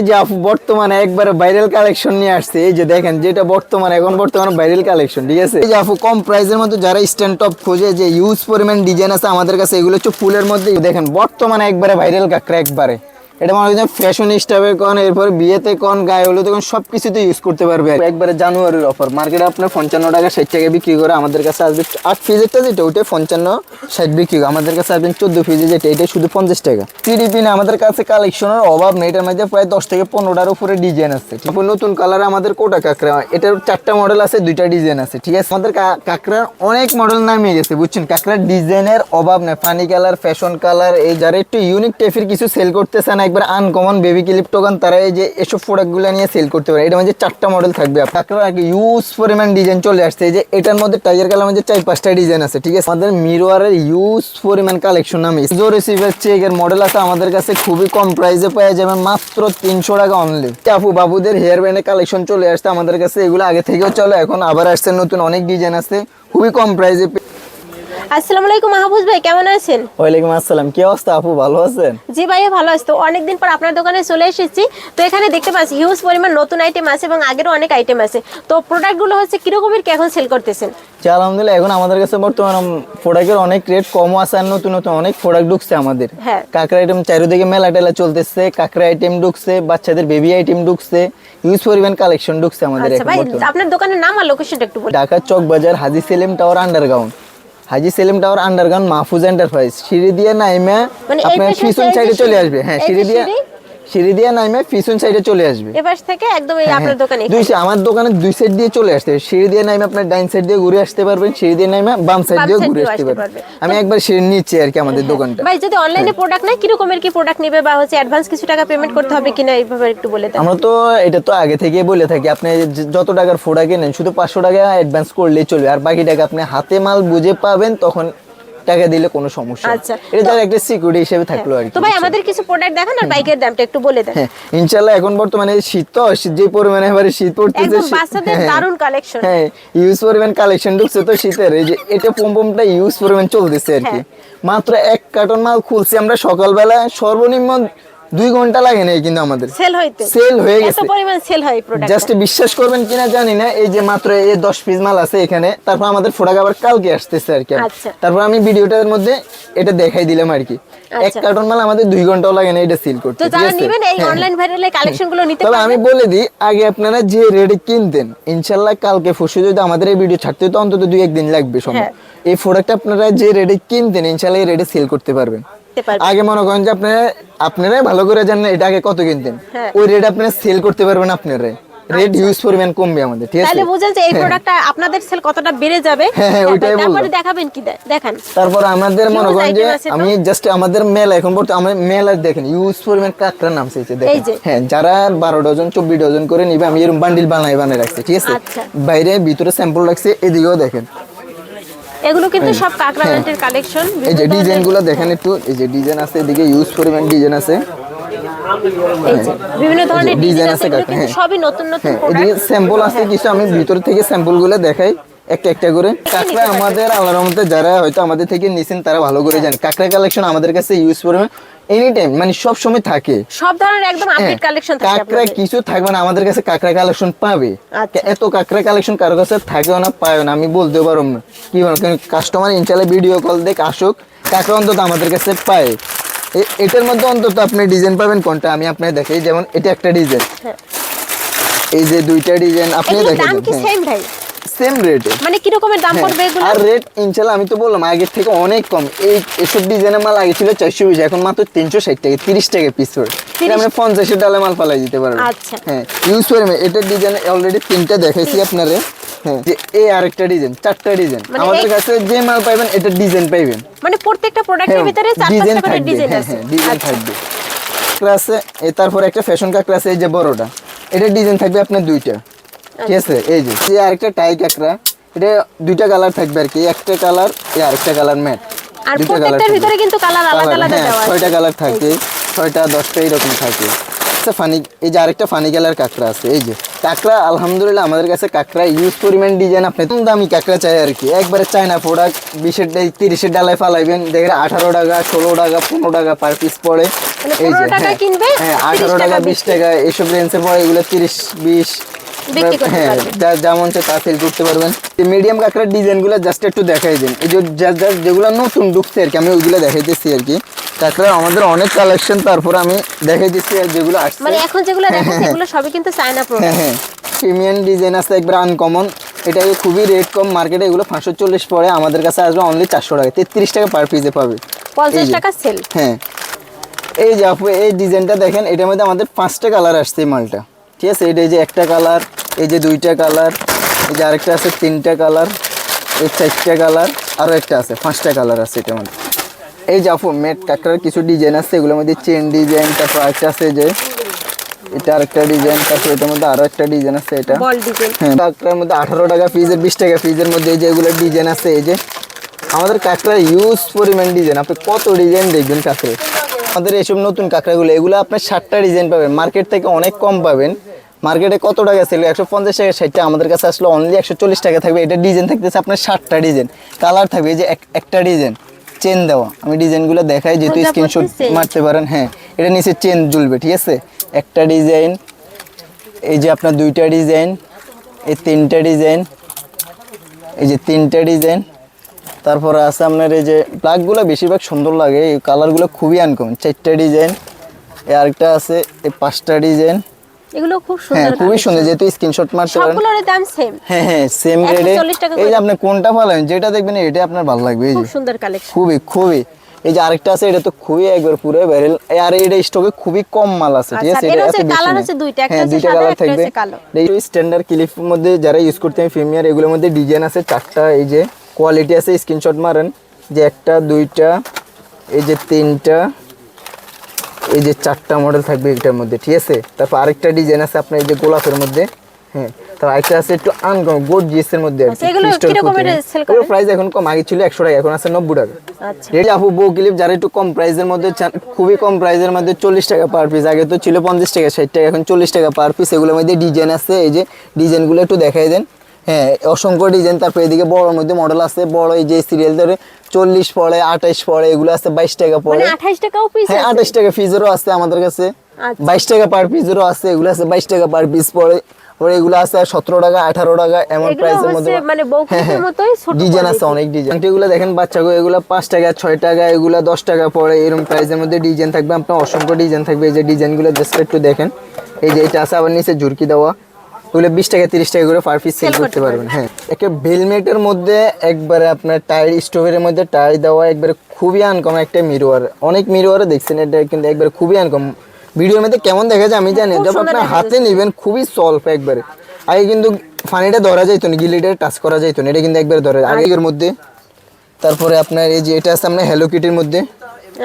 এই যে আপু, বর্তমানে একবারে ভাইরাল কালেকশন নিয়ে আসছে। এই যে দেখেন, যেটা বর্তমানে, এখন বর্তমানে ভাইরাল কালেকশন ঠিক আছে? এই যে আপু, কম প্রাইসের মধ্যে যারা স্ট্যান্ড টপ খোঁজে, যে ইউজ পরিমাণ ডিজাইন আছে আমাদের কাছে, এগুলো হচ্ছে ফুলের মধ্যে দেখেন, বর্তমানে একবারে ভাইরাল কাকড়া একবারে এটা মনে হয় ফ্যাশন স্টাফে কোন, এরপর বিয়েতে কোন, গায়ে হলুদে কোন সব কিছুতে ইউজ করতে পারবে। একবারে জানুয়ারির অফার মার্কেটে আপনার পঞ্চান্ন টাকা, ষাট টাকা বিক্রি করে আমাদের কাছে আসবে। আট পিসেরটা যেটা, ওইটা পঞ্চান্ন, ষাট বিক্রি করে। আমাদের কাছে আসবেন চোদ্দ পিসে যেটা, এটা শুধু পঞ্চাশ টাকা। টিডিপি না, আমাদের কাছে কালেকশনের অভাব নেই। এটার মধ্যে প্রায় দশ থেকে পনেরোটার উপরে ডিজাইন আছে। তারপর নতুন কালার আমাদের কোটা কাঁকড়া। এটার চারটা মডেল আছে, দুইটা ডিজাইন আছে। ঠিক আছে? আমাদের কাঁকড়ার অনেক মডেল নামিয়ে গেছে, বুঝছেন? কাঁকড়ার ডিজাইনের অভাব নেই। ফানি কালার ফ্যাশন কালার এই যারা একটু ইউনিক টাইপের কিছু সেল করতেছে না একবার আনকমন বেবি ক্লিপ টোকান তারা এই যে এসব প্রোডাক্টগুলো নিয়ে সেল করতে পারে। এটা মধ্যে চারটা মডেল থাকবে। কাঁকড়ার ইউজ পরিমাণ ডিজাইন চলে আসছে। যে এটার মধ্যে টাইগার কালার মধ্যে চার পাঁচটা ডিজাইন আছে, ঠিক আছে? আমাদের মিরোয়ারের ইউজ পরিমাণ কালেকশন নামে জো রিসিভার চেক এর মডেল আছে আমাদের কাছে খুবই কম প্রাইসে পাওয়া যাবে, মাত্র তিনশো টাকা অনলি আপু, বাবুদের হেয়ার ব্যান্ডের কালেকশন চলে আসছে আমাদের কাছে, এগুলো আগে থেকেও চলে, এখন আবার আসছে নতুন, অনেক ডিজাইন আছে, খুবই কম প্রাইসে আসসালামু আলাইকুম মাহবুজ ভাই কেমন আছেন? ওয়ালাইকুম আসসালাম কি অবস্থা আপু ভালো আছেন? জি ভাইয়া ভালো আছে। তো অনেকদিন পর আপনার দোকানে চলে এসেছি। তো এখানে দেখতে পাচ্ছি হিউজ পরিমাণ নতুন আইটেম আছে এবং আগেরও অনেক আইটেম আছে। তো প্রোডাক্টগুলো হচ্ছে কিরকমের কি এখন সেল করতেছেন? যে আলহামদুলিল্লাহ এখন আমাদের কাছে বর্তমানে প্রোডাক্টের অনেক রেট কমও আছে আর নতুন নতুন অনেক প্রোডাক্ট ঢুকছে আমাদের। হ্যাঁ। কাঁকড়া আইটেম চারিদিকে মেলা টেলা চলতেছে কাঁকড়া আইটেম ঢুকছে বাচ্চাদের বেবি আইটেম ঢুকছে ইউজ পরিমাণ কালেকশন ঢুকছে আমাদের আচ্ছা এখন আপনার দোকানের নাম আর লোকেশনটা একটু বলুন। Dhaka Chawk Bazar Haji Selim tower underground Haji Selim tower underground Mahfuz enterprise সিঁড়ি দিয়ে নাইমে মানে এই আপনার পাশে পিছন হচ্ছে এই সাইডে যে চলে সিঁড়ি? আসবে। হ্যাঁ এই যে সিঁড়ি দিয়ে সিঁড়ি? দিয়ে নাইমে পিছন সাইডে চলে আসবে। এপাশ থেকে একদম এই হ্যাঁ, আপনার দোকানে দুই আমার দোকানে দুই সাইড দিয়ে চলে আসতে সিঁড়ি দিয়ে নাইমে আপনার ডাইন সাইড দিয়ে ঘুরে আসতে পারবেন সিঁড়ি দিয়ে নাইমে বাম সাইড দিয়ে ঘুরে আসতে পারবেন। পারবে। আমি একবার সিঁড়ি নিচে আর কি আমাদের দোকানটা। ভাই যদি অনলাইনে প্রোডাক্ট নেয় কিরকমের কি প্রোডাক্ট নেবে বা হচ্ছে অ্যাডভান্স কিছু টাকা পেমেন্ট করতে হবে কিনা এইভাবে একটু বলে দেন। আমরা তো এটা তো আগে থেকে বলে থাকি আপনি যত টাকার ফোড়া কেনেন শুধু পাঁচশো টাকা অ্যাডভান্স করলেই চলবে। আর বাকি টাকা আপনি হাতে মাল বুঝে পাবেন তখন টাকা দিলে কোনো সমস্যা আচ্ছা, এটা তার একটা সিকিউরিটি হিসেবে থাকল আর কি তো ভাই আমাদের কিছু প্রোডাক্ট দেখান আর বাইকের দামটা একটু বলে দেন। ইনশাআল্লাহ এখন বর্তমানে শীত তো শীত যে পরিমাণে এবারে শীত পড়তেছে একদম বাচ্চাদের হ্যাঁ, দারুণ কালেকশন হ্যাঁ ইউজ পরিমাণ কালেকশন ঢুকছে তো শীতের এই যে এটা পমপমটা ইউজ পরিমাণ চলতেছে আর কি। হ্যাঁ। মাত্র এক কার্টন মাল খুলছি আমরা সকালবেলা সর্বনিম্ন দুই ঘণ্টা লাগে নাই কিন্তু আমাদের। সেল হইতে। সেল হয়ে এত গেছে। পরিমাণ সেল হয় প্রোডাক্ট জাস্ট বিশ্বাস করবেন কিনা জানি না। এই যে মাত্র এই দশ পিস মাল আছে এখানে তারপর আমাদের ফোটাক আবার কালকে আসতেছে আর কি। আচ্ছা। তারপর আমি ভিডিওটার মধ্যে এটা দেখাই দিলাম আর কি। এক আচ্ছা। কার্টন মাল আমাদের দুই ঘন্টাও লাগে না এটা সিল করতে তো যারা নেবেন এই। অনলাইন ভাইরালের কালেকশনগুলো নিতে তবে আমি বলে দিই আগে আপনারা যে রেডি কিনতেন ইনশাল্লাহ কালকে পরশু যদি আমাদের এই ভিডিও ছাড়তে তো অন্তত দুই একদিন লাগবে সময়। হ্যাঁ। এই প্রোডাক্ট আপনারা যে রেডি কিনতেন ইনশাল্লাহ এই রেডি সেল করতে পারবেন। নিতে পারবেন। আগে মনে করেন যে আপনারা আপনারাই ভালো করে জানেন এটা আগে কত কিনতেন? হ্যাঁ। ওই রেট আপনারা সেল করতে পারবেন আপনারাই রেট ইউজ পরিমাণ কমবে আমাদের ঠিক আছে? তাহলে বুঝেন যে এই প্রোডাক্টটা আপনাদের সেল কতটা বেড়ে যাবে? হ্যাঁ, হ্যাঁ, ওইটাই তারপরে দেখাবেন কি দেখান। তারপর আমাদের মনে করেন যে? আমি জাস্ট আমাদের মেলা এখন বলতে আমার মেলা দেখেন ইউজ পরিমাণ কাঁকড়ার নাম চাইছে দেখেন। হ্যাঁ যারা বারো ডজন চব্বিশ ডজন করে নিবে আমি এরকম বান্ডিল বানাই বানাই রাখছি ঠিক আছে? আচ্ছা। বাইরে ভিতরে স্যাম্পল রাখছি এদিকেও দেখেন। এগুলো কিন্তু সব কাকড়া প্যান্টের ব্র্যান্ডের কালেকশন এই যে ডিজাইনগুলো দেখেন একটু এই যে ডিজাইন আছে এদিকে ইউজ পরিমাণ ডিজাইন আছে। বিভিন্ন ধরনের ডিজাইন আছে কিন্তু হ্যাঁ। সবই নতুন নতুন হ্যাঁ এদিকে স্যাম্পল আছে কিছু আমি ভিতর থেকে দেখাই একটা একটা করে। কাঁকড়া আমাদের আল্লাহর যারা হয়তো আমাদের থেকে নিছেন তারা ভালো করে জানেন। কাঁকড়া কালেকশন আমাদের কাছে ইউজ পরিমাণ এনি টাইম মানে সব সময় থাকে। সব ধরনের একদম আপডেট হ্যাঁ, কালেকশন থাকে কাঁকড়া কিছু থাকবে না আমাদের কাছে কাঁকড়া কালেকশন পাবে। আচ্ছা। এত কাঁকড়া কালেকশন কারও কাছে থাকেও না পায়ও না আমি বলতে পারব না। কি বলব কাস্টমার ইনশাল্লাহ ভিডিও কল দেখ আসুক কাঁকড়া অন্তত আমাদের কাছে পায়। এটার মধ্যে অন্তত আপনি ডিজাইন পাবেন কোনটা আমি আপনাকে দেখাই যেমন এটা একটা ডিজাইন হ্যাঁ। এই যে দুইটা ডিজাইন আপনি দেখেন দাম কি সেম ভাই? সেম রেটে মানে কি রকমের দাম পড়বে এগুলো? হ্যাঁ, আর রেট ইনশাল্লাহ আমি তো বললাম আগের থেকে অনেক কম। এই এসব ডিজাইনের মাল আগে ছিল চারশো বিশ এখন মাত্র তিনশো ষাট টাকা তিরিশ টাকা পিস এটা আমরা পঞ্চাশের ডালে মাল পালাই দিতে পারবেন আচ্ছা। হ্যাঁ ইউজ করে এটার ডিজাইন অলরেডি তিনটা দেখাইছি আপনারে। হ্যাঁ যে এই আরেকটা ডিজাইন চারটা ডিজাইন মানে আমাদের কাছে যে মাল পাইবেন এটা ডিজাইন মানে প্রত্যেকটা প্রোডাক্টের ভিতরে চার ডিজাইন করে হ্যাঁ আছে। হ্যাঁ ডিজাইন আচ্ছা। থাকবে। আছে এ তারপর একটা ফ্যাশন কাঁকড়া আছে এই যে বড়টা এটা ডিজাইন থাকবে আপনার দুইটা। ঠিক আছে এই যে আরেকটা টাই কাঁকড়া এটা দুইটা কালার থাকবে আর কি একটা কালার এই আরেকটা কালার ম্যাট আর দুইটা প্রত্যেকটার ভিতরে কিন্তু কালার আলাদা আলাদা হ্যাঁ, দেওয়া আছে। ছয়টা কালার থাকে ছয়টা দশটা এরকম থাকে আচ্ছা ফানি এই যে আরেকটা ফানি কালার কাঁকড়া আছে এই যে কাঁকড়া আলহামদুলিল্লাহ আমাদের কাছে কাঁকড়া ইউজ পরিমাণ ডিজাইন আপনি কম দামি কাঁকড়া চাই আর কি। একবারে চায়না প্রোডাক্ট বিশের তিরিশের ডালায় ফালাইবেন দেখেন আঠারো টাকা ষোলো টাকা পনেরো টাকা পার পিস পড়ে। এই 15 টাকায় হ্যাঁ, হ্যাঁ 30 আঠারো টাকা বিশ টাকা এইসব রেঞ্জের পরে এগুলো তিরিশ বিশ হ্যাঁ যেমন তা সেল করতে পারবেন। মিডিয়াম কাঁকড়ার ডিজাইনগুলো জাস্ট একটু দেখাই দিন। এই যে যা- যেগুলো নতুন ঢুকছে আর কি আমি ওইগুলো দেখাইতেছি আর কি। কাঁকড়া আমাদের অনেক কালেকশন তারপর আমি দেখাই দিচ্ছি আর যেগুলো আসছে। মানে এখন যেগুলো দেখেন সেগুলো সবই কিন্তু চায়না হ্যাঁ প্রোডাক্ট হ্যাঁ। প্রিমিয়াম ডিজাইন আছে একবার আনকমন এটা খুবই রেট কম। মার্কেটে এগুলো পাঁচশো চল্লিশ পরে আমাদের কাছে আসবে অনলি চারশো টাকা। তেত্রিশ টাকা পার পিসে পাবে। পঞ্চাশ। টাকা সেল হ্যাঁ। এই যে আপু এই ডিজাইনটা দেখেন এটার মধ্যে আমাদের পাঁচটা কালার আসছে এই মালটা। ঠিক আছে? এটা এই যে একটা কালার এই যে দুইটা কালার এই যে আরেকটা আছে তিনটা কালার এই চারটা কালার আরও একটা আছে পাঁচটা কালার আছে এটার মধ্যে। এই যে আপু মেট কাঁকড়ার কিছু ডিজাইন আছে এগুলোর মধ্যে চেন ডিজাইন তারপর আরেকটা আছে যে এটা আরেকটা ডিজাইন তারপর এটার মধ্যে আরও একটা ডিজাইন আছে এটা। হ্যাঁ কাঁকড়ার মধ্যে আঠারো টাকা পিসের বিশ টাকা পিসের মধ্যে এই যে এগুলো ডিজাইন আছে এই যে। আমাদের কাঁকড়ার ইউজ পরিমাণ ডিজাইন আপনি কত ডিজাইন দেখবেন কাঁকড়ে আমাদের এইসব নতুন কাঁকড়াগুলো এগুলো আপনার ষাটটা ডিজাইন পাবেন। মার্কেট থেকে অনেক কম পাবেন। মার্কেটে কত টাকা ছিল? একশো পঞ্চাশ টাকা ষাটটা। আমাদের কাছে আসলে অনলি একশো চল্লিশ টাকা থাকবে। এটা ডিজাইন থাকতেছে আপনার ষাটটা ডিজাইন কালার থাকবে এই যে এক- একটা ডিজাইন চেন দেওয়া। আমি ডিজাইনগুলো দেখাই যেহেতু স্ক্রিনশট মারতে পারেন হ্যাঁ। এটা নিচে চেন ঝুলবে ঠিক আছে? একটা ডিজাইন এই যে আপনার দুইটা ডিজাইন এই তিনটা ডিজাইন এই যে তিনটা ডিজাইন তারপরে আছে আপনার এই যে ব্ল্যাকগুলো বেশিরভাগ সুন্দর লাগে এই কালারগুলো খুবই আনকম চারটা ডিজাইন এই আরেকটা আছে এই পাঁচটা ডিজাইন এগুলো খুব হ্যাঁ খুবই সুন্দর যেহেতু স্ক্রিনশট মারতে পারেন। সবগুলোর দাম সেম হ্যাঁ হ্যাঁ সেম 140 রেটে এই যে আপনি কোনটা পাবেন যেটা দেখবেন এটা আপনার ভালো লাগবে এই খুব যে। সুন্দর কালেকশন খুবই খুবই। এই যে আরেকটা আছে এটা তো খুবই একবার পুরো আর এটা স্টকে খুবই কম মাল আছে ঠিক আচ্ছা, আছে? এটা। হচ্ছে দুইটা, একটা হ্যাঁ সাদা, একটা কালো। এই স্ট্যান্ডার্ড ক্লিপের মধ্যে যারা ইউজ করতে আমি প্রিমিয়ার এগুলোর মধ্যে ডিজাইন আছে চারটা এই যে। কোয়ালিটি আছে স্ক্রিনশট মারেন। যে একটা দুইটা এই যে তিনটা এই যে চারটা মডেল থাকবে এটার মধ্যে ঠিক আছে? তারপর আরেকটা ডিজাইন আছে আপনার এই যে গোলাপের মধ্যে হ্যাঁ। তারপর আরেকটা আছে একটু আনকম গোড জিএসের মধ্যে আর আচ্ছা? প্রাইস এখন কম আগে ছিল একশো টাকা এখন আছে নব্বই টাকা। আচ্ছা। রেডি আপু বউ ক্লিপ যারা একটু কম প্রাইসের মধ্যে খুবই কম প্রাইসের মধ্যে চল্লিশ টাকা পার পিস আগে তো ছিল পঞ্চাশ টাকা ষাট টাকা এখন চল্লিশ টাকা পার পিস এগুলোর মধ্যে ডিজাইন আছে এই যে ডিজাইনগুলো একটু দেখাই দেন। হ্যাঁ অসংখ্য ডিজাইন তারপর এদিকে বড়োর মধ্যে মডেল আছে বড় এই যে সিরিয়াল ধরে চল্লিশ পড়ে আঠাইশ পড়ে এগুলো আছে বাইশ টাকা মানে পড়ে আঠাশ টাকাও পিস হ্যাঁ আঠাশ টাকা পিসেরও আছে আমাদের কাছে। আচ্ছা। বাইশ টাকা পার পিসেরও আছে এগুলো আছে বাইশ টাকা পার পিস পড়ে। পরে এগুলো আছে সতেরো টাকা আঠারো টাকা এমন প্রাইসের মধ্যে। মানে বউকুটির মতোই ছোট ডিজাইন আছে অনেক ডিজাইন এগুলো দেখেন বাচ্চাগুলো এগুলো পাঁচ টাকা ছয় টাকা এগুলো দশ টাকা পড়ে এরকম প্রাইসের মধ্যে ডিজাইন থাকবে। আপনার অসংখ্য ডিজাইন থাকবে এই যে ডিজাইনগুলো জাস্ট একটু দেখেন। এই যে এটা আছে আবার নিচে ঝুরকি দেওয়া। ওগুলো বিশ টাকা তিরিশ টাকা করে পার পিস সেল করতে পারবেন হ্যাঁ। একটা বেলমেটের মধ্যে একবারে আপনার টায়ার স্টোভের মধ্যে টায়ার দেওয়া একবারে খুবই আনকম একটা মিরোয়ার অনেক মিরোয়ারে দেখছেন এটা কিন্তু একবারে খুবই আনকম ভিডিওর মধ্যে কেমন দেখা যায় আমি জানি যখন আপনার হাতে নেবেন খুবই সলভ একবারে। আগে কিন্তু ফানিটা ধরা যাইতো না গিলিটা টাচ করা যাইতো না এটা কিন্তু একবারে ধরা যায়। আগের মধ্যে তারপরে আপনার এই যে এটা আছে আপনার হ্যালো কিটির মধ্যে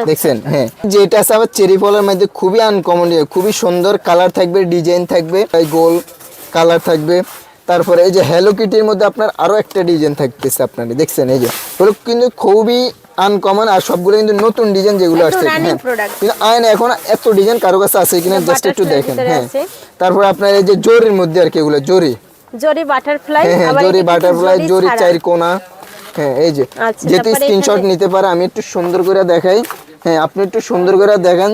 দেখছেন? হ্যাঁ। যে এটা আছে আবার চেরি ফলের মধ্যে খুবই আনকমন খুবই সুন্দর কালার থাকবে ডিজাইন থাকবে গোল কালার থাকবে। তারপরে এই যে হ্যালো কিটির মধ্যে আপনার আরও একটা ডিজাইন থাকতেছে আপনার দেখছেন? এই যে ওগুলো কিন্তু খুবই আনকমন আর সবগুলো কিন্তু নতুন ডিজাইন যেগুলো আসছে হ্যাঁ কিন্তু আয়না এখন এত ডিজাইন কারও কাছে আছে কিনা জাস্ট একটু দেখেন হ্যাঁ। তারপরে আপনার এই যে জরির মধ্যে আর কি এগুলো জরি। জরি বাটারফ্লাই হ্যাঁ হ্যাঁ জরি বাটারফ্লাই জরি। চার কোনা। হ্যাঁ এই যে আচ্ছা, যেহেতু স্ক্রিনশট নিতে পারে আমি একটু সুন্দর করে দেখাই। হ্যাঁ আপনি একটু সুন্দর করে দেখান।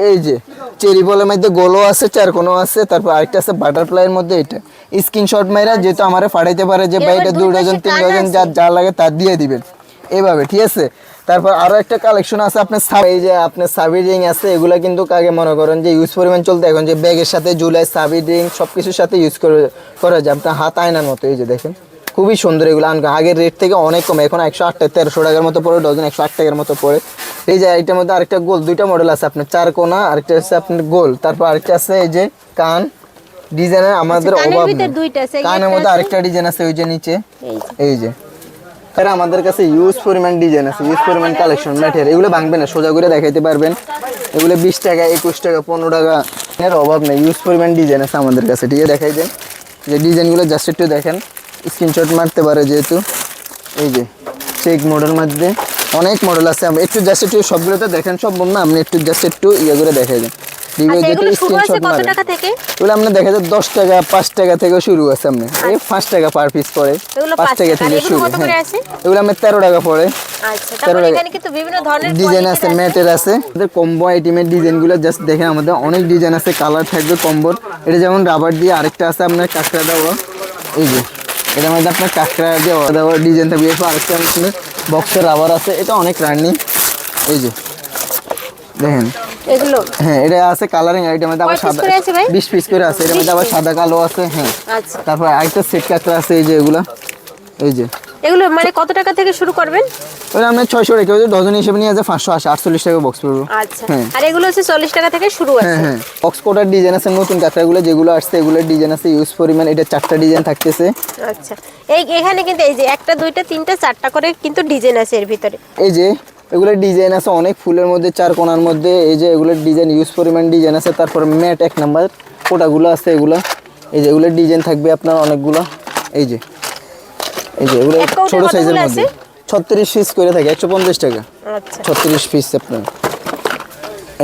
এই যে চেরি বলের মধ্যে গোলও আছে চার কোনো আছে তারপর আরেকটা আছে বাটারফ্লাইয়ের মধ্যে এটা। স্ক্রিনশট মাইরা যেহেতু আমারে ফাটাইতে পারে যে ভাই এটা দুই দুই ডজন তিন ডজন যার যা যা লাগে তার দিয়ে দিবেন। এভাবে ঠিক আছে? তারপর আরও একটা কালেকশন আছে আপনার সাব- এই যে আপনার সাবি রিং আছে এগুলো কিন্তু কাকে মনে করেন যে ইউজ পরিমাণ চলতে এখন যে ব্যাগের সাথে জুলাই সাবি রিং সব কিছুর সাথে ইউজ করে করা যায় আপনার হাত আয়নার মতো এই যে দেখেন। খুবই সুন্দর এগুলো। আনকো আগের রেট থেকে অনেক কম। এখন একশো আট তেরোশো টাকার মতো পড়ে ডজন একশো আট টাকার মতো পড়ে। এই যে এটার মধ্যে আরেকটা গোল দুইটা মডেল আছে আপনার চার কোনা আরেকটা আছে আপনার গোল। তারপর আরেকটা আছে এই যে কান। ডিজাইনের আমাদের আচ্ছা, অভাব কানের মধ্যে আরেকটা ডিজাইন আছে ওই যে নিচে। এই যে। এরা আমাদের কাছে ইউজ পরিমাণ ডিজাইন আছে ইউজ পরিমাণ কালেকশন ম্যাটেরিয়াল এগুলো ভাঙবে না সোজা করে দেখাইতে পারবেন। এগুলো বিশ টাকা একুশ টাকা পনেরো টাকা এর অভাব নেই। ইউজ পরিমাণ ডিজাইন আছে আমাদের কাছে। ঠিক আছে দেখাই দেন। যে ডিজাইনগুলো জাস্ট একটু দেখেন। স্ক্রিনশট মারতে পারে যেহেতু। এই যে চেক মডেল মধ্যে অনেক মডেল আছে। আপনি একটু জাস্ট একটু সবগুলোতে দেখেন সব না। আপনি একটু জাস্ট একটু ইয়ে করে দেন আচ্ছা দেখে থেকে? এগুলো আপনার দেখা যায় দশ টাকা পাঁচ টাকা থেকে শুরু আছে আপনার। এই পাঁচ টাকা পার পিস পড়ে। আচ্ছা। এগুলো পাঁচ টাকা। থেকে শুরু কত করে হ্যাঁ আছে? এগুলো আপনার তেরো টাকা পড়ে। আচ্ছা তারপর টাকা। ডিজাইন আছে ম্যাটের আছে? আমাদের কম্বো আইটেমের ডিজাইনগুলো জাস্ট দেখেন আমাদের অনেক ডিজাইন আছে। কালার থাকবে কম্বোর এটা যেমন রাবার দিয়ে আরেকটা আছে আপনার কাঁকড়া দেওয়া। এই যে এটার মধ্যে আপনার কাঁকড়া যে দেওয়া ডিজাইন থাকবে। এরপর আরেকটা বক্সের রাবার আছে। এটা অনেক রানিং এই যে দেখেন। এগুলো? হ্যাঁ এটা আছে কালারিং এটার মধ্যে আবার সাদা করে আছে ভাই? বিশ পিস করে আছে। এটার মধ্যে আবার সাদা কালো আছে হ্যাঁ। আচ্ছা। তারপর আরেকটা সেট কাঁকড়া আছে এই যে এগুলো। এই যে। এগুলো মানে কত টাকা থেকে শুরু করবেন? ওটা আমরা ছয়শো রেখে ডজন হিসেবে নিয়ে আছে পাঁচশো আশি আটচল্লিশ টাকা বক্স পড়ব। আচ্ছা। হ্যাঁ। আর এগুলো হচ্ছে চল্লিশ টাকা থেকে শুরু আছে। হ্যাঁ। হ্যাঁ বক্স কোটার ডিজাইন আছে নতুন কাঁকড়াগুলো যেগুলো আসছে এগুলোর ডিজাইন আছে ইউজ পরিমাণ এটা চারটা ডিজাইন থাকতেছে। আচ্ছা। এই এখানে কিন্তু এই যে একটা দুইটা তিনটা চারটা করে কিন্তু ডিজাইন আছে এর ভিতরে। এই যে এগুলোর ডিজাইন আছে অনেক ফুলের মধ্যে চার কোনার মধ্যে এই যে এগুলোর ডিজাইন ইউজ পরিমাণ ডিজাইন আছে তারপর ম্যাট এক নাম্বার কোটাগুলো আছে এগুলো। এই যে এগুলোর ডিজাইন থাকবে আপনার অনেকগুলো। এই যে এই যে এগুলো ছোট সাইজের মধ্যে আছে? ছত্রিশ পিস করে থাকে একশো পঞ্চাশ টাকা। আচ্ছা। ছত্রিশ পিস আপনার।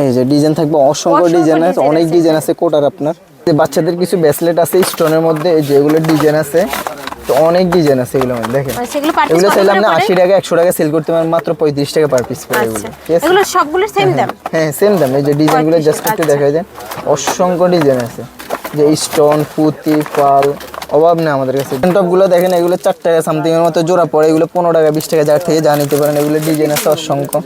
এই যে ডিজাইন থাকবে অসংখ্য ডিজাইন আছে অনেক ডিজাইন আছে কোটার আপনার। যে বাচ্চাদের কিছু ব্রেসলেট আছে স্টোনের মধ্যে যেগুলো ডিজাইন আছে তো অনেক ডিজাইন আছে এগুলো মধ্যে দেখেন। পার এগুলো চাইলে আপনি? আশি টাকা একশো টাকা সেল করতে পারেন মাত্র পঁয়ত্রিশ টাকা পার পিস পড়ে এগুলো। আচ্ছা। এগুলো সবগুলোর সেম দাম? হ্যাঁ সেম দাম। এই যে ডিজাইনগুলো জাস্ট একটু আচ্ছা। দেখাই দেন। অসংখ্য ডিজাইন আছে। যে স্টোন পুঁতি পাল অভাব নেই আমাদের কাছে। টপগুলো দেখেন এগুলো চার টাকা সামথিং এর মতো জোড়া পড়ে এগুলো পনেরো টাকা বিশ টাকা যার থেকে যা নিতে পারেন এগুলো ডিজাইন আছে অসংখ্য।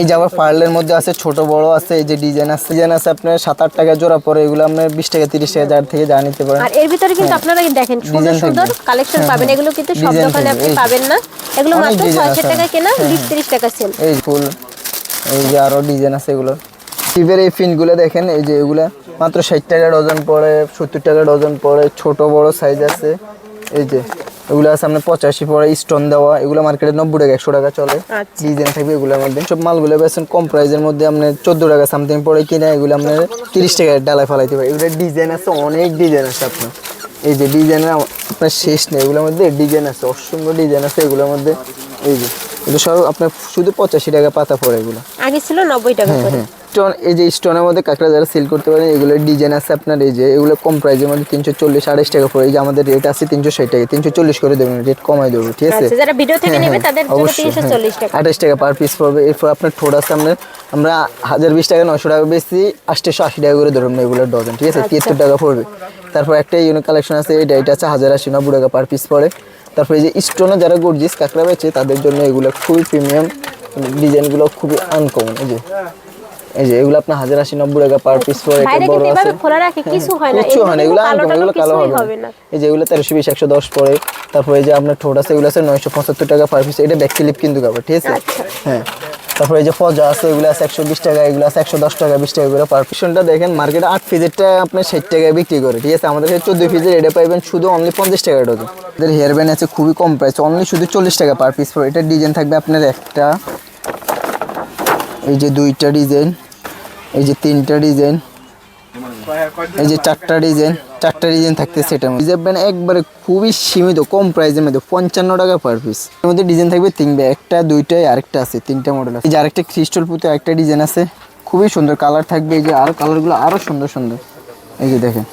এই যে আবার পার্লের মধ্যে আছে ছোট বড় আছে এই যে ডিজাইন আছে ডিজাইন আছে আপনার সাত আট টাকা জোড়া পড়ে এগুলো আপনার বিশ টাকা তিরিশ টাকা যার থেকে যা নিতে পারেন। আর এর ভিতরে কিন্তু আপনারা দেখেন সুন্দর সুন্দর কালেকশন হ্যাঁ, পাবেন। হ্যাঁ। এগুলো কিন্তু সব দোকানে আপনি পাবেন না। এগুলো মাত্র ছয়শো টাকা কেনা বিশ তিরিশ টাকা সেল এই ফুল এই যে আরও ডিজাইন আছে এগুলো। টিপের এই ফিনগুলো দেখেন এই যে এগুলা। মাত্র ষাট টাকা ডজন পড়ে সত্তর টাকা ডজন পড়ে ছোট বড় সাইজ আছে। এই যে এগুলো আছে আপনার পঁচাশি পড়ে স্টোন দেওয়া এগুলো মার্কেটে নব্বই টাকা একশো টাকা চলে। আচ্ছা। ডিজাইন থাকবে এগুলোর মধ্যে সব মালগুলো বেছেন কম প্রাইসের মধ্যে আপনার চোদ্দ টাকা সামথিং পড়ে কিনা এগুলো আপনার তিরিশ টাকা ডালায় ফেলাইতে পারে। এগুলো ডিজাইন আছে অনেক ডিজাইন আছে আপনার। এই যে ডিজাইন আপনার শেষ নেই এগুলোর মধ্যে ডিজাইন আছে অসংখ্য ডিজাইন আছে এগুলোর মধ্যে। এই যে এগুলো সব আপনার শুধু পঁচাশি টাকা পাতা পড়ে এগুলো। আগে ছিল নব্বই টাকা হ্যাঁ। স্টোন এই যে স্টোনের মধ্যে কাঁকড়া যারা সেল করতে পারেন এগুলোর ডিজাইন আছে আপনার এই যে এগুলো কম প্রাইসের মধ্যে তিনশো চল্লিশ আড়াইশ টাকা পড়ে। এই যে আমাদের রেট আছে তিনশো ষাট টাকা তিনশো চল্লিশ করে দেবেন রেট কমাই দেবো ঠিক আছে? আচ্ছা যারা ভিডিও থেকে হ্যাঁ, নেবে হ্যাঁ, তাদের জন্য অবশ্যই, তিনশো হ্যাঁ। টাকা। আঠাশ টাকা পার পিস পড়বে। এরপর আপনার ঠোঁট আছে আপনার আমরা হাজার বিশ টাকা নশো টাকা বেশি আটশো আশি টাকা করে ধরুন এগুলোর ডজন ঠিক আছে? আচ্ছা। তিয়াত্তর টাকা পড়বে। তারপর একটা ইউনিক কালেকশন আছে এটা এটা আছে হাজার আশি নব্বই টাকা পার পিস পড়ে। তারপর এই যে স্টোনে যারা গর্জিস কাঁকড়া বেছে তাদের জন্য এগুলো খুবই প্রিমিয়াম ডিজাইনগুলো খুবই আনকমন এই যে। এই যে এগুলো আপনার হাজার আশি নব্বই টাকা পার পিস একটা বড় আছে। খোলা রাখে কিছু হয় না। হয় এগুলো এগুলো কালো হবে না। এই যে এগুলো তেরোশো বিশ একশো দশ পড়ে তারপরে এই যে আপনার ঠোঁট আছে এগুলো আছে নয়শো পঁচাত্তর টাকা পার পিস এটা ব্যাক ক্লিপ কিন্তু কাপড় ঠিক আছে? আচ্ছা। হ্যাঁ। তারপরে এই যে ফজা আছে এগুলো আছে একশো বিশ টাকা এগুলো আছে একশো দশ টাকা বিশ টাকা করে পার পিসনটা দেখেন মার্কেটে আট পিসেরটা আপনার ষাট টাকায় বিক্রি করে ঠিক আছে? আমাদের কাছে চোদ্দ পিসের এটা পাইবেন শুধু অনলি পঞ্চাশ টাকা ডজন। এদের হেয়ার ব্যান্ড আছে খুবই কম প্রাইস অনলি শুধু চল্লিশ টাকা পার পিস পড়ে এটার ডিজাইন থাকবে আপনার একটা এই যে দুইটা ডিজাইন, এই যে তিনটা ডিজাইন, এই যে চারটা ডিজাইন চারটা ডিজাইন থাকতে এটার মধ্যে। ডিজাইন একবারে খুবই সীমিত, কম প্রাইসের মধ্যে, পঞ্চান্ন টাকা পার পিস এর মধ্যে ডিজাইন থাকবে তিনবে একটা দুইটাই আরেকটা আছে, তিনটা মডেল আছে। এই যে আরেকটা ক্রিস্টাল পুঁতে আরেকটা ডিজাইন আছে। খুবই সুন্দর কালার থাকবে এই যে আরও কালারগুলো আরও সুন্দর সুন্দর। এই যে দেখেন।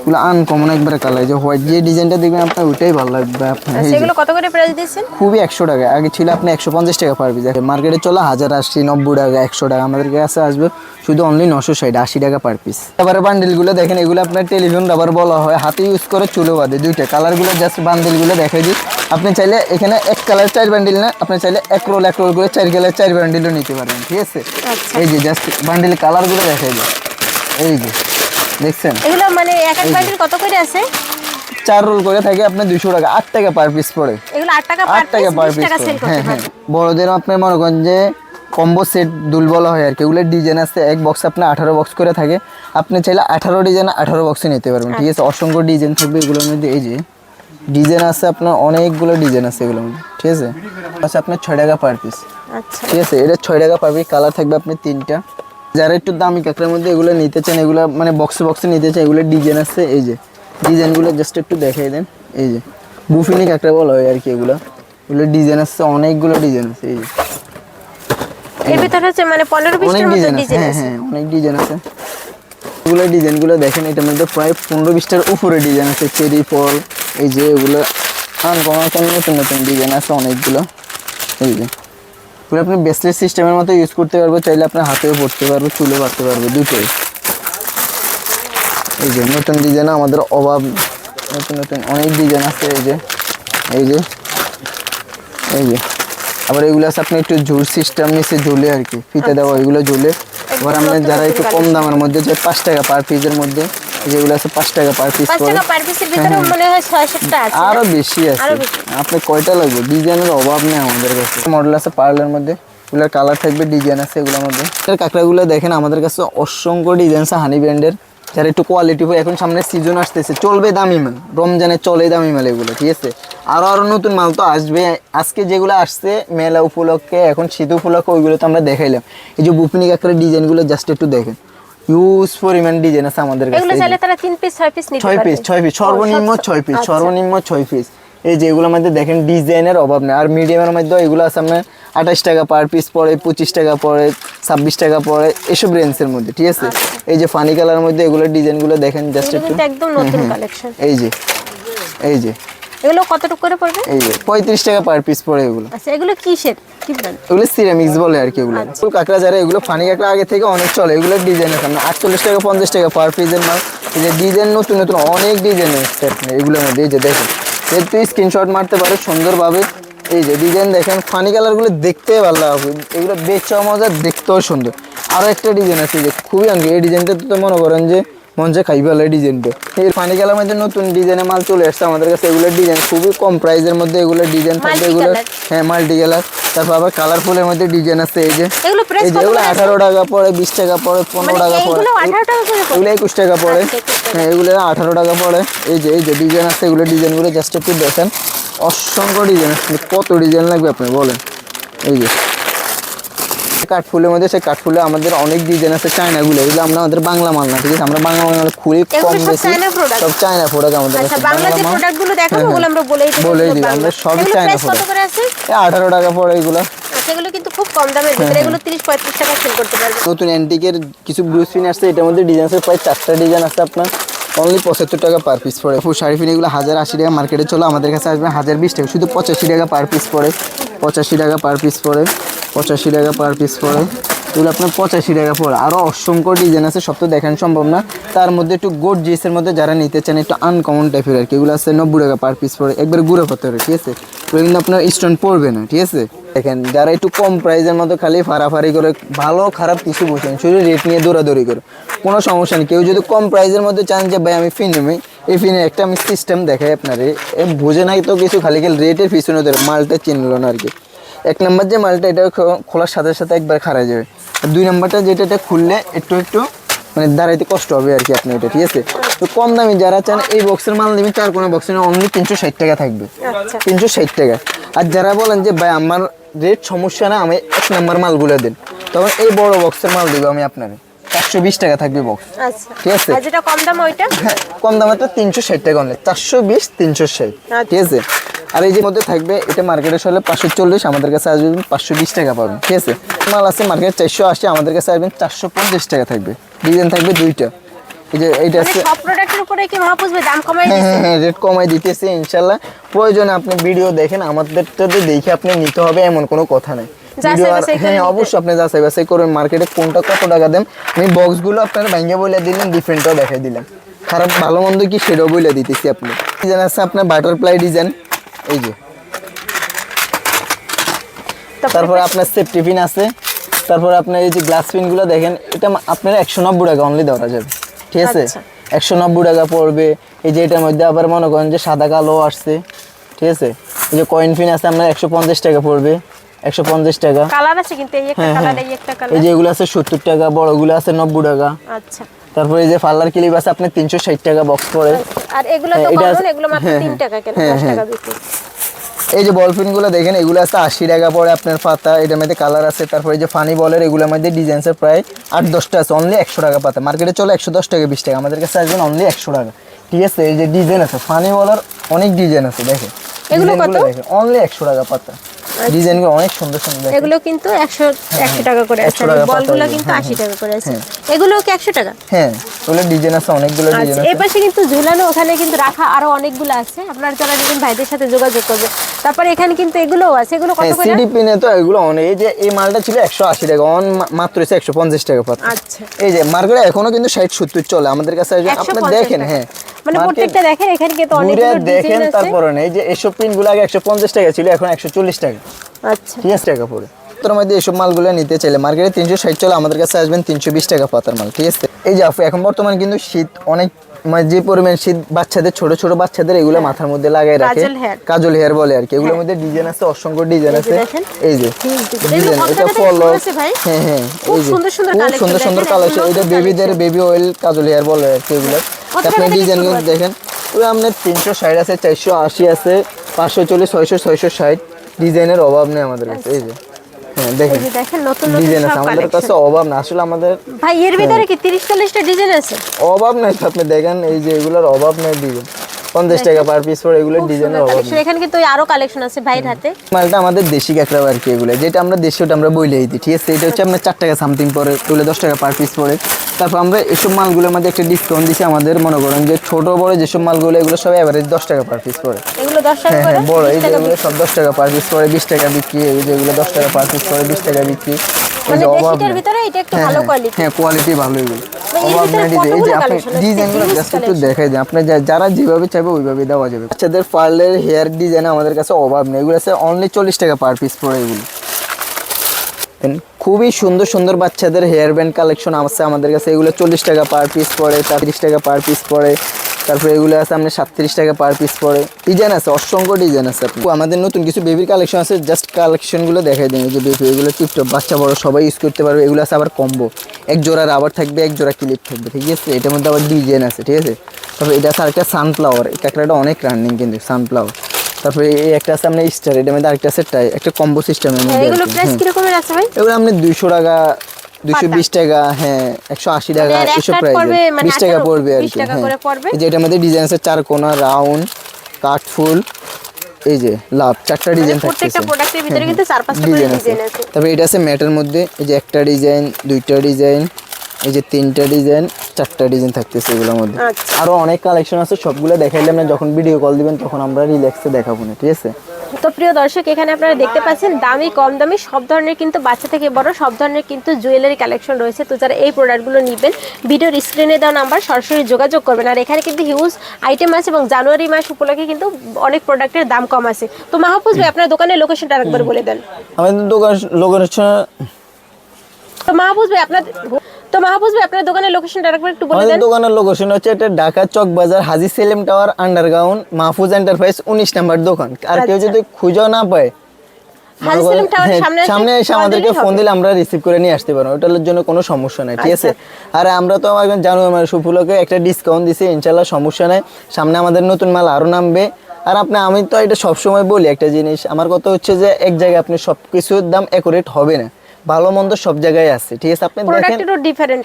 এগুলো আনকমন একবারে কালার। যে হোয়াইট যে ডিজাইনটা দেখবেন আপনার ওইটাই ভালো লাগবে। আপনার আর এই যে সেগুলো কত করে প্রাইস দিচ্ছেন খুবই একশো টাকা। আগে ছিল আপনি একশো পঞ্চাশ টাকা পার পিস মার্কেটে চলে হাজার আশি নব্বই টাকা একশো টাকা। আমাদের কাছে আসবে শুধু অনলি নশো ষাট আশি টাকা পার পিস এবারে বান্ডেলগুলো দেখেন এগুলো আপনার টেলিফোন রাবার বলা হয়। হাতে ইউজ করে চুলো বাদে দুইটা। কালারগুলো জাস্ট বান্ডেলগুলো দেখাই দিই। আপনি চাইলে এখানে এক কালার চার বান্ডিল না আপনি চাইলে এক রোল এক রোল করে চার কালার চার বান্ডিলও নিতে পারবেন ঠিক আছে? আচ্ছা। এই যে জাস্ট বান্ডিল কালারগুলো দেখাই দিই। এই যে। দেখছেন? এগুলো মানে এক এক বাটির কত করে আছে? চার রোল করে থাকে আপনার দুশো টাকা আট টাকা পার পিস পড়ে। এগুলো আট টাকা পার আট টাকা পিস পার পিস টাকা সেল করতে হ্যাঁ হ্যাঁ। বড়দের আপনার মনে করেন যে কম্বো সেট দুল বলা হয় আর কি। ওগুলোর ডিজাইন আছে এক বক্স আপনি আঠারো বক্স করে থাকে। আপনি চাইলে আঠারো ডিজাইন আঠারো বক্সে নিতে পারবেন। ঠিক আছে অসংখ্য ডিজাইন থাকবে এগুলোর মধ্যে। এই যে ডিজাইন আছে আপনার অনেকগুলো ডিজাইন আছে এগুলোর মধ্যে। ঠিক আছে? আচ্ছা। আপনার ছয় টাকা পার পিস আচ্ছা। ঠিক আছে এটা ছয় টাকা পার পিস কালার থাকবে আপনি তিনটা। যারা একটু দামি কাঁকড়ার মধ্যে এগুলো নিতে চান এগুলো মানে বক্সে বক্সে নিতে চান এগুলো ডিজাইন আছে এই যে। ডিজাইনগুলো জাস্ট একটু দেখাই দেন এই যে। বুফিনি কাঁকড়া বলা হয় আর কি এগুলো। এগুলো ডিজাইন আছে অনেকগুলো ডিজাইন আছে এই যে। এর ভিতরে হচ্ছে মানে মতো ডিজাইন আছে হ্যাঁ হ্যাঁ অনেক ডিজাইন আছে। এগুলো ডিজাইনগুলো দেখেন এটার মধ্যে প্রায় উপরে ডিজাইন আছে চেরি ফল এই যে এগুলো। আনকমন নতুন নতুন ডিজাইন আছে অনেকগুলো এই যে। এগুলো আপনি ব্রেসলেট সিস্টেমের মতো ইউজ করতে পারব চাইলে আপনার হাতেও পড়তে পারব চুলে পারতে পারব দুটোই। এই যে নতুন ডিজাইন আমাদের অভাব নতুন নতুন অনেক ডিজাইন আছে এই যে এই যে এই যে। আবার এগুলো আছে আপনি একটু ঝুল সিস্টেম নিচে ঝুলে আর কি ফিতে দেওয়া এগুলো ঝুলে। এবার আপনি নতুন যারা একটু কম দামের মধ্যে যে পাঁচ টাকা পার পিসের মধ্যে যেগুলো আছে পাঁচ টাকা পার পিস পাঁচ টাকা পার পিসের ভিতরে মনে হয় ছয় সাতটা আছে। আরও বেশি আছে। আপনি কয়টা লাগবে? ডিজাইনের অভাব নেই আমাদের কাছে। মডেল আছে পার্লের মধ্যে। এগুলোর কালার থাকবে ডিজাইন আছে এগুলোর মধ্যে। এর কাঁকড়াগুলো দেখেন আমাদের কাছে অসংখ্য ডিজাইন আছে হানি ব্র্যান্ডের যারা একটু কোয়ালিটি হয় এখন সামনে সিজন আসতেছে। চলবে দামি মাল। রমজানে চলে দামি মাল এগুলো ঠিক আছে? আরও আরও নতুন মাল তো আসবে। আজকে যেগুলো আসছে মেলা উপলক্ষে এখন শীত উপলক্ষে ওইগুলো তো আমরা দেখাইলাম। এই যে বুপনি কাঁকড়ার ডিজাইনগুলো জাস্ট একটু দেখেন। ইউজ পরিমাণ ডিজাইন আছে আমাদের কাছে এগুলো চাইলে তারা তিন পিস ছয় পিস নিতে পারবে। পিস ছয় পিস সর্বনিম্ন ও, ছয় পিস আচ্ছা। সর্বনিম্ন ছয় পিস এই যে এগুলোর মধ্যে দেখেন ডিজাইনের অভাব নেই। আর মিডিয়ামের মধ্যে এগুলো আছে আপনার আঠাশ টাকা পার পিস পড়ে পঁচিশ টাকা পড়ে ছাব্বিশ টাকা পড়ে এসব রেঞ্জের মধ্যে ঠিক আছে? এই যে ফানি কালারের মধ্যে এগুলোর ডিজাইনগুলো দেখেন জাস্ট আচ্ছা। একটু। একদম নতুন কালেকশন এই যে এই যে। এগুলো কতটুকু করে পড়বে? এই যে পঁয়ত্রিশ টাকা পার পিস পড়ে এগুলো। আচ্ছা এগুলো কিসের? কি ব্র্যান্ড এগুলো সিরামিক্স বলে আর কি এগুলো। ফুল কাঁকড়া যারা এগুলো ফানি কাঁকড়া আগে থেকে অনেক চলে এগুলো ডিজাইন আছে আপনার আটচল্লিশ টাকা পঞ্চাশ টাকা পার পিসের মাল। এই যে ডিজাইন নতুন নতুন অনেক ডিজাইন এসছে আপনার এগুলোর মধ্যে। এই যে দেখেন একটু স্ক্রিনশট মারতে পারো সুন্দরভাবে। এই যে ডিজাইন দেখেন ফানি কালারগুলো দেখতে ভালো লাগবে। এগুলো বেচাও মজা দেখতেও সুন্দর। আরও একটা ডিজাইন আছে যে খুবই আনকি। এই ডিজাইনটা তো মনে করেন যে মঞ্চে খাই ভালো ডিজাইনটা এই ফানি কালার মধ্যে নতুন ডিজাইনের মাল চলে আসছে আমাদের কাছে। এগুলোর ডিজাইন খুবই কম প্রাইসের মধ্যে এগুলো ডিজাইন থাকবে এগুলো হ্যাঁ মাল্টি কালার তারপর আবার কালারফুলের মধ্যে ডিজাইন আছে এই যে। এই যে এগুলো? আঠারো টাকা পড়ে বিশ টাকা পড়ে পনেরো মানে টাকা পড়ে? এগুলো একুশ টাকা পড়ে। আচ্ছা, 21 টাকা। হ্যাঁ এগুলো আঠারো টাকা পড়ে। এই যে এই যে ডিজাইন আছে এগুলো ডিজাইনগুলো জাস্ট একটু দেখেন। অসংখ্য ডিজাইন কত ডিজাইন লাগবে আপনি বলেন? এই যে। কাঠফুলের মধ্যে সেই কাঠফুলে আমাদের অনেক ডিজাইন আছে চায়নাগুলো এগুলো আমরা আমাদের বাংলা মাল না ঠিক আছে? আমরা বাংলা মাল খুবই কম বেশি সব চায়না প্রোডাক্ট আমাদের আচ্ছা কাছে। বাংলা যে মাল- প্রোডাক্টগুলো দেখাবো হ্যাঁ, ওগুলো আমরা বলেই দেবো বলেই দিই, আমরা এগুলো চায়না আছে? এই আঠারো টাকা পড়ে এগুলো। আচ্ছা এগুলো কিন্তু খুব কম দামের ভিতরে এগুলো তিরিশ পঁয়ত্রিশ টাকা সেল করতে পারবে। নতুন অ্যান্টিকের কিছু ব্লু স্পিন আসছে এটার মধ্যে ডিজাইন আছে প্রায় চারটা ডিজাইন আছে আপনার। অনলি পঁচাত্তর টাকা পার পিস পড়ে। ফুল শাড়ি ফিন এগুলো হাজার আশি টাকা মার্কেটে চলো আমাদের কাছে আসবে হাজার বিশ টাকা। শুধু পঁচাশি টাকা পার পিস পড়ে। পঁচাশি টাকা পার পিস পড়ে। পঁচাশি টাকা পার পিস পড়ে এগুলো আপনার পঁচাশি টাকা পড়ে আরও অসংখ্য ডিজাইন আছে, সব তো দেখানো সম্ভব না। তার মধ্যে একটু গোড জিএসের মধ্যে যারা নিতে চান, একটু আনকমন টাইপের আর কি। এগুলো আছে নব্বই টাকা পার পিস পড়ে একবার গুঁড়ো পাথরে ঠিক আছে? এগুলো কিন্তু আপনার স্টোন পড়বে না, ঠিক আছে? দেখেন, যারা একটু কম প্রাইসের মধ্যে খালি ফাড়াফাড়ি করে, ভালো, খারাপ কিছু বোঝেন শুধু রেট নিয়ে দৌড়াদৌড়ি করে। কোনো সমস্যা নেই। কেউ যদি কম প্রাইসের মধ্যে চান যে, ভাই, আমি ফিন নেবই এই ফিনে একটা আমি সিস্টেম দেখাই আপনার। বোঝে নাই তো কিছু, খালি খালি রেটের পিছনে মালটা চিনলো না আর কি। এক নম্বর যে মালটা এটা খোলার সাথে সাথে একবার খারাপ যাবে। দুই নম্বরটা যেটা এটা খুললে একটু একটু মানে দাঁড়াইতে কষ্ট হবে আর কি আপনি এটা ঠিক আছে? তো কম দামি যারা চান এই বক্সের মাল নেবেন চার কোনো বক্সের অনলি তিনশো ষাট টাকা থাকবে। আচ্ছা। তিনশো ষাট টাকা। আর যারা বলেন যে ভাই আমার রেট সমস্যা না আমি এক নাম্বার মালগুলো দেন। তখন এই বড় বক্সের মাল দেবো আমি আপনাকে চারশো বিশ টাকা থাকবে বক্স আচ্ছা। ঠিক আছে। কম দাম ওইটা? হ্যাঁ কম দামে তিনশো ষাট টাকা অনলি। চারশো বিশ তিনশো ষাট। আচ্ছা। ঠিক আছে? আর এই যে মধ্যে থাকবে এটা মার্কেটে চলে পাঁচশো চল্লিশ আমাদের কাছে আসবেন পাঁচশো বিশ টাকা পাবেন ঠিক আছে? মাল আছে মার্কেটে চারশো আশি আমাদের কাছে আসবেন চারশো পঞ্চাশ টাকা থাকবে ডিজাইন থাকবে দুইটা। এই যে এইটা মানে আছে। সব প্রোডাক্টের উপরে কি মহাপুজবে দাম কমাই হ্যাঁ হ্যাঁ রেট কমাই দিতেছে প্রয়োজনে আপনি ভিডিও দেখেন দেখে আপনি নিতে হবে এমন কোনো কথা নেই। হ্যাঁ অবশ্যই আপনি যাচাই বাছাই করবেন মার্কেটে কোনটা কত টাকা দেন। আমি বক্সগুলো আপনার বলে ডিফারেন্টটাও দেখাই দিলাম। খারাপ ভালো মন্দ কি সেটাও বলে দিতেছি আপনি। ডিজাইন আছে আপনার বাটারফ্লাই ডিজাইন এই যে। তারপর আপনার সেফটি পিন আছে। তারপর আপনার এই যে গ্লাস পিনগুলো দেখেন এটা আপনার একশো নব্বই টাকা অনলি দেওয়া যাবে। ঠিক আছে? আচ্ছা। একশো নব্বই টাকা পড়বে। এই যে এটার মধ্যে আবার মনে করেন যে সাদা কালো আসছে। ঠিক আছে? এই যে কয়েন পিন আছে আপনার একশো পঞ্চাশ টাকা পড়বে। একশো পঞ্চাশ টাকা। কালার আছে কিন্তু এই একটা হ্যাঁ, কালার হ্যাঁ। এই একটা এই যে এগুলো আছে সত্তর টাকা বড়গুলো আছে নব্বই টাকা। আচ্ছা। তারপরে এই যে পার্লার ক্লিপ আছে আপনি তিনশো ষাট টাকা বক্স পড়ে আর এগুলো তো হ্যাঁ, কমন এগুলো মাত্র হ্যাঁ, 3। টাকা কেন? হ্যাঁ, 10। টাকা বিক্রি এই যে বল পিনগুলো দেখেন এগুলো আছে আশি টাকা পরে আপনার পাতা এটার মধ্যে কালার আছে। তারপরে যে ফানি বলের এগুলোর মধ্যে ডিজাইনসের প্রায় আট দশটা আছে। অনলি একশো টাকা পাতা। মার্কেটে চলে একশো দশ টাকা বিশ টাকা। আমাদের কাছে আসবেন অনলি একশো টাকা। ঠিক আছে এই যে ডিজাইন আছে ফানি বলার অনেক ডিজাইন আছে দেখেন এগুলো কত? অনলি একশো টাকা পাতা। ডিজাইনগুলো অনেক সুন্দর সুন্দর। এগুলো কিন্তু একশো একশো টাকা করে আছে। 100 বলগুলো কিন্তু হ্যাঁ, আশি হ্যাঁ। টাকা করে আছে। এগুলো কি একশো টাকা? হ্যাঁ ওগুলো ডিজাইন আছে অনেকগুলো ডিজাইন আচ্ছা আছে। এই পাশে কিন্তু ঝুলানো ওখানে কিন্তু রাখা আরও অনেকগুলো আছে। আপনারা যারা নেবেন ভাইদের সাথে যোগাযোগ করবে তারপরে এখানে কিন্তু এগুলো আছে। এগুলো কত হ্যাঁ করে? সিডি পিনে তো এগুলো অনেক। এই যে এই মালটা ছিল একশো আশি টাকা। অন মাত্র একশো পঞ্চাশ টাকা পাতা। আচ্ছা। এই যে মার্কেটে এখনও কিন্তু ষাট সত্তর চলে। আমাদের কাছে 150 আপনারা দেখেন হ্যাঁ। মানে প্রত্যেকটা দেখেন এখানে কিন্তু অনেকগুলো দেখেন তারপরে এই যে এসব পিনগুলো আগে একশো পঞ্চাশ টাকা ছিল এখন একশো চল্লিশ টাকা। আচ্ছা। ঠিক আছে টাকা পড়ে মধ্যে এসব মালগুলো নিতে চাইলে মার্কেটে তিনশো ষাট চলে আমাদের কাছে আসবেন তিনশো বিশ টাকা পাতার মাল ঠিক আছে? এই যে এখন বর্তমানে কিন্তু শীত অনেক মানে যে পরিমাণ শীত বাচ্চাদের ছোট ছোট বাচ্চাদের এগুলো মাথার মধ্যে লাগাই রাখে। কাজল হেয়ার বলে আর কি এগুলোর মধ্যে ডিজাইন আছে অসংখ্য ডিজাইন আছে। এই যে ডিজাইন এটা ফলো? হ্যাঁ হ্যাঁ খুব এই যে সুন্দর সুন্দর খুব সুন্দর সুন্দর দেখেন, কালেকশন এটা বেবিদের বেবি অয়েল কাজল হেয়ার বলে আর কি এগুলো। আপনি টাকা ডিজাইন শুরু দেখেন। ওই আপনার তিনশো ষাট আছে চারশো আশি আছে পাঁচশো চল্লিশ ছয়শো ছয়শো ষাট। ডিজাইনের অভাব নেই আমাদের কাছে এই যে। হ্যাঁ দেখেন। ডিজাইন আছে আমাদের কাছে অভাব না আসলে আমাদের ভাই এর ভিতরে কি তিরিশ চল্লিশটা ডিজাইন আছে? অভাব নাই আপনি দেখেন এই যে এগুলোর অভাব নাই ডিজাইন। পঞ্চাশ টাকা পার পিস পরে ডিজাইনের অভাব এখানে কিন্তু আরও কালেকশন আছে ভাইয়ের হাতে। মালটা আমাদের দেশি আর কি এগুলো। যেটা আমরা দেশি ওটা আমরা বইলেই দিই ঠিক আছে? এটা হচ্ছে আপনার চার টাকা সামথিং পরে তুলে দশ টাকা পার পিস পরে। তারপর আমরা এসব মালগুলোর মধ্যে একটা ডিসকাউন্ট দিচ্ছি আমাদের মনে করেন যে ছোট বড় যেসব মালগুলো এগুলো সব অ্যাভারেজ দশ টাকা পার পিস পরে। এগুলো দশ টাকা হ্যাঁ করে? হ্যাঁ বড় এই 20 যে টাকা এগুলো সব দশ টাকা পার পিস পরে বিশ টাকা বিক্রি এই যে এগুলো দশ টাকা পার পিস পরে বিশ টাকা বিক্রি। মানে যে অভাব দেশিটার ভিতরে এটা একটু হ্যাঁ, ভালো হ্যাঁ, কোয়ালিটি হ্যাঁ কোয়ালিটি ভালো এগুলো। মানে অভাব ভিতরে নাই ডিজাইন এই যে আপনি ডিজাইনগুলো জাস্ট একটু collection। দেখাই দেন। আপনি যারা যেভাবে চাইবে ওইভাবে দেওয়া যাবে। বাচ্চাদের পার্লের হেয়ার ডিজাইন আমাদের কাছে অভাব নেই। এগুলো আছে অনলি চল্লিশ টাকা পার পিস পড়ে এগুলো। খুবই সুন্দর সুন্দর বাচ্চাদের হেয়ার ব্যান্ড কালেকশন আছে আমাদের কাছে। এগুলো চল্লিশ টাকা পার পিস পড়ে তিরিশ টাকা পার পিস পড়ে। তারপরে এগুলো আছে আপনার সাতত্রিশ টাকা পার পিস পড়ে। ডিজাইন আছে, অসংখ্য ডিজাইন আছে আমাদের নতুন কিছু বেবির কালেকশন আছে জাস্ট কালেকশনগুলো দেখাই দিন যে বেবি এগুলো টিপটপ বাচ্চা বড়, সবাই ইউজ করতে পারবে। এগুলো আছে আবার কম্বো এক জোড়া রাবার থাকবে, এক জোড়া ক্লিপ থাকবে, ঠিক আছে? এটার মধ্যে আবার ডিজাইন আছে, ঠিক আছে? তারপরে এটা আছে আরেকটা সানফ্লাওয়ার এই কাঁকড়াটা অনেক রানিং কিন্তু সানফ্লাওয়ার তারপরে এই একটা আছে আপনার স্টার এটার মধ্যে আরেকটা আছে টাই একটা কম্বো সিস্টেমের হ্যাঁ, মধ্যে এগুলো কি। প্রাইস হুম। কিরকমের আছে ভাই? এগুলো আপনি দুইশো টাকা দুইশো বিশ টাকা হ্যাঁ একশো আশি টাকা মানে এসব প্রাইস পড়বে, মানে বিশ টাকা পড়বে আর কি হ্যাঁ। এই যে এটার মধ্যে ডিজাইন আছে চার কোনা রাউন্ড কাঠফুল এই যে লাভ চারটা ডিজাইন মানে প্রত্যেকটা প্রোডাক্টের ভিতরে কিন্তু চার পাঁচটা ডিজাইন আছে। তারপরে এটা আছে ম্যাটের মধ্যে এই যে একটা ডিজাইন দুইটা ডিজাইন এই যে তিনটা ডিজাইন চারটা ডিজাইন থাকতেছে এগুলোর মধ্যে। আচ্ছা। আরও অনেক কালেকশন আছে সবগুলো দেখাইলে আমরা যখন ভিডিও কল দিবেন তখন আমরা রিল্যাক্সে দেখাবো না ঠিক আছে? তো প্রিয় দর্শক এখানে আপনারা দেখতে পাচ্ছেন দামি কম দামি সব ধরনের কিন্তু বাচ্চা থেকে বড় সব ধরনের কিন্তু জুয়েলারি কালেকশন রয়েছে। তো যারা এই প্রোডাক্টগুলো নেবেন ভিডিওর স্ক্রিনে দেওয়া নাম্বার সরাসরি যোগাযোগ করবেন। আর এখানে কিন্তু হিউজ আইটেম আছে এবং জানুয়ারি মাস উপলক্ষে কিন্তু অনেক প্রোডাক্টের দাম কম আছে। তো মাহফুজ ভাই আপনার দোকানের লোকেশনটা আরেকবার বলে দেন। আমাদের দোকান লোকেশন তো মাহফুজ ভাই আপনার তো মাহফুজ ভাই আপনার দোকানের লোকেশনটা আরেকবার একটু বলে আমাদের দেন। দোকানের লোকেশন হচ্ছে এটা Dhaka Chawk Bazar Haji Selim tower underground Mahfuz enterprise উনিশ নাম্বার দোকান। আর কেউ আচ্ছা। যদি খুঁজেও না পায় হ্যাঁ, সামনে এসে আমাদেরকে ফোন দিলে আমরা রিসিভ করে নিয়ে আসতে পারব ওটার জন্য কোনো সমস্যা নাই ঠিক আছে? আচ্ছা। আর আমরা তো এখন জানুয়ারি মাস উপলক্ষে একটা ডিসকাউন্ট দিছি ইনশাল্লাহ সমস্যা নাই। সামনে আমাদের নতুন মাল আরও নামবে। আর আপনি আমি তো এটা সবসময় বলি একটা জিনিস আমার কথা হচ্ছে যে এক জায়গায় আপনি সব কিছুর দাম একুরেট হবে না। ভালো মন্দ সব জায়গায় আছে ঠিক আছে? আপনি দেখেন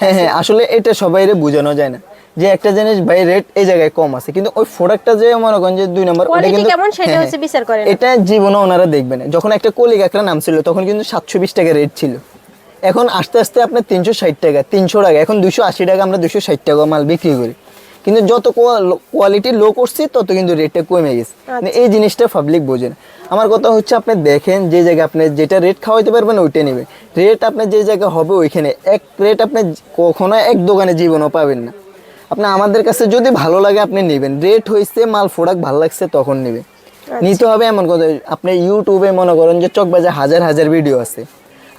হ্যাঁ হ্যাঁ আসলে এটা সবাইরে বোঝানো যায় না যে একটা জিনিস ভাই রেট এই জায়গায় কম আছে কিন্তু ওই প্রোডাক্টটা যে মনে করেন যে দুই নম্বর ওটা কিন্তু কেমন সেটা হ্যাঁ, হচ্ছে বিচার করেন এটা জীবনে ওনারা দেখবেন যখন একটা কলিগ একটা নাম ছিল তখন কিন্তু সাতশো বিশ টাকা রেট ছিল। এখন আস্তে আস্তে আপনার তিনশো ষাট টাকা তিনশো টাকা এখন দুশো আশি টাকা আমরা দুশো ষাট টাকা মাল বিক্রি করি। কিন্তু যত কোয়ালিটি লো করছি তত কিন্তু রেটটা কমে গেছে। মানে এই জিনিসটা পাবলিক বোঝে না। আমার কথা হচ্ছে আপনি দেখেন যে জায়গায় আপনি যেটা রেট খাওয়াইতে পারবেন ওইটা নেবেন। রেট আপনার যে জায়গায় হবে ওইখানে। এক রেট আপনি কখনো এক দোকানে জীবনও পাবেন না। আপনি আমাদের কাছে যদি ভালো লাগে আপনি নেবেন। রেট হয়েছে মাল প্রোডাক্ট ভালো লাগছে তখন নেবেন। নিতে হবে এমন কথা আপনি ইউটিউবে মনে করেন যে চকবাজার হাজার হাজার ভিডিও আছে।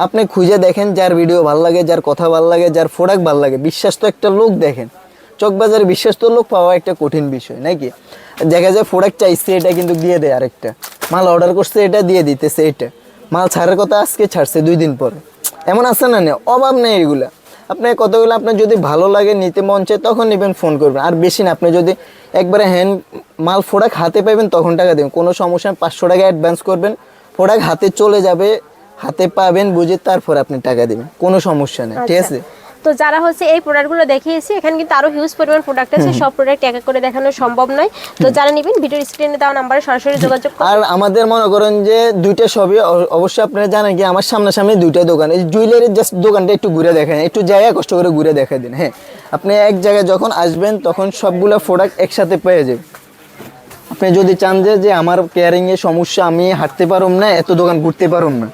আপনি খুঁজে দেখেন যার ভিডিও ভালো লাগে যার কথা ভালো লাগে যার প্রোডাক্ট ভালো লাগে। বিশ্বাস তো একটা লোক দেখেন। চকবাজারে বিশ্বাস তো লোক পাওয়া একটা কঠিন বিষয় নাকি? দেখা যায় প্রোডাক্ট চাইছে এটা কিন্তু দিয়ে দেয় আরেকটা। মাল অর্ডার করছে এটা দিয়ে দিতেছে এটা। মাল ছাড়ার কথা আজকে ছাড়ছে দুই দিন পরে। এমন আছে না না অভাব নেই এগুলা। আপনার কতগুলো আপনার যদি ভালো লাগে নিতে মন চায় তখন নেবেন ফোন করবেন। আর বেশি না আপনি যদি একবারে হ্যান্ড মাল প্রোডাক্ট হাতে পাবেন তখন টাকা দেবেন। কোনো সমস্যা নেই, পাঁচশো টাকা অ্যাডভান্স করবেন। প্রোডাক্ট হাতে চলে যাবে হাতে পাবেন বুঝে তারপর আপনি টাকা দেবেন। কোনো সমস্যা নেই ঠিক আচ্ছা। আছে? তো যারা হচ্ছে এই প্রোডাক্টগুলো দেখিয়েছি এখানে কিন্তু আরও হিউজ পরিমাণ প্রোডাক্ট আছে। সব প্রোডাক্ট এক এক করে দেখানো সম্ভব নয়। তো যারা নেবেন ভিডিও স্ক্রিনে দেওয়া নাম্বারে সরাসরি যোগাযোগ করুন। আর আমাদের মনে করেন যে দুইটা সবই অবশ্যই আপনারা জানেন কি আমার সামনাসামনি দুইটা দোকান। এই জুয়েলারির জাস্ট দোকানটা একটু ঘুরে দেখেন একটু জায়গা কষ্ট করে ঘুরে দেখা দিন হ্যাঁ। আপনি এক জায়গায় যখন আসবেন তখন সবগুলো প্রোডাক্ট একসাথে পেয়ে যাবেন। আপনি যদি চান যে যে আমার কেয়ারিং এর সমস্যা আমি হাঁটতে পারুম না এত দোকান ঘুরতে পারুম না।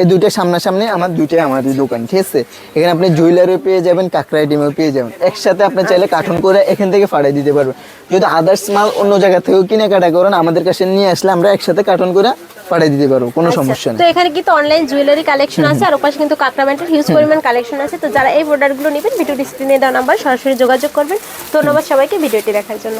এই দুইটা সামনাসামনি আমার দুইটাই আমাদের দোকান ঠিক আছে? এখানে আপনি জুয়েলারি পেয়ে যাবেন কাঁকড়া আইটেমও পেয়ে যাবেন। একসাথে আপনি চাইলে কার্টুন করে এখান থেকে ফাড়াই দিতে পারবেন। যদি আদার্স মাল অন্য জায়গা থেকেও কেনাকাটা করেন আমাদের কাছে নিয়ে আসলে আমরা একসাথে কার্টুন করে ফাড়াই দিতে পারব কোনো সমস্যা আচ্ছা, তো নেই এখানে কিন্তু অনলাইন জুয়েলারি কালেকশন আছে আর ওপাশে কিন্তু কাকড়া ব্যান্ডের হিউজ পরিমাণ কালেকশন আছে। তো যারা এই প্রোডাক্টগুলো নেবেন ভিডিও স্ক্রিনে দেওয়া নাম্বার সরাসরি যোগাযোগ করবেন। ধন্যবাদ সবাইকে ভিডিওটি দেখার জন্য।